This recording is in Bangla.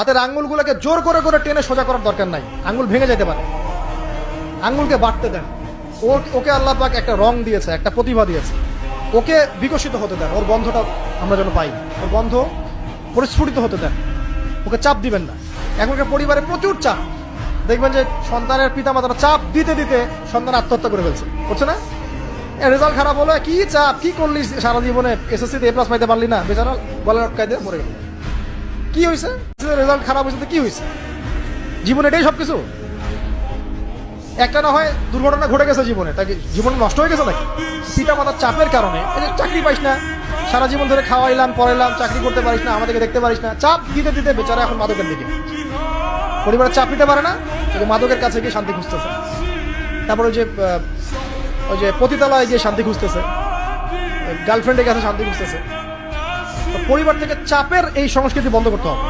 হাতের আঙ্গুলগুলোকে জোর করে করে টেনে সোজা করার দরকার নাই। আঙ্গুল ভেঙে যেতে পারে। আঙ্গুলকে বাড়তে দেন। ওর ওকে আল্লাহ পাক একটা রং দিয়েছে, একটা প্রতিভা দিয়েছে। ওকে বিকশিত হতে দেন। ওর বন্ধটা আমরা যেন পাই। ওর বন্ধ পরিস্ফুটিত হতে দেন। ওকে চাপ দিবেন না। এখনকার পরিবারে প্রচুর চাপ। দেখবেন যে সন্তানের পিতা মাতারা চাপ দিতে দিতে সন্তান আত্মহত্যা করে ফেলছে। করছে না? রেজাল্ট খারাপ হলো। কি চাপ? কি করলি সারা জীবনে? এসএসসিতে এ প্লাস পাইতে পারলি না। বেচারা গলায় আটকাই দিয়ে মরে গেল। কি হয়েছে রেজাল্ট খারাপ হয়েছে তো কি হয়েছে জীবনে এটাই সবকিছু। একটা না হয় দুর্ঘটনা ঘটে গেছে জীবনে তাকে জীবন নষ্ট হয়ে গেছে নাকি? পিতা মাতার চাপের কারণে চাকরি পাইস না, সারা জীবন ধরে খাওয়াইলাম, পড়াইলাম, চাকরি করতে পারিস না, আমাদেরকে দেখতে পারিস না, চাপ দিতে দিতে বেচারা এখন মাদকের দিকে। পরিবারের চাপ নিতে পারে না মাদকের কাছে গিয়ে শান্তি খুঁজতেছে। তারপর ওই যে ওই যে পতিতালয়ে গিয়ে শান্তি খুঁজতেছে। গার্লফ্রেন্ডের কাছে শান্তি খুঁজতেছে। পরিবার থেকে চাপের এই সংস্কৃতি বন্ধ করতে হবে।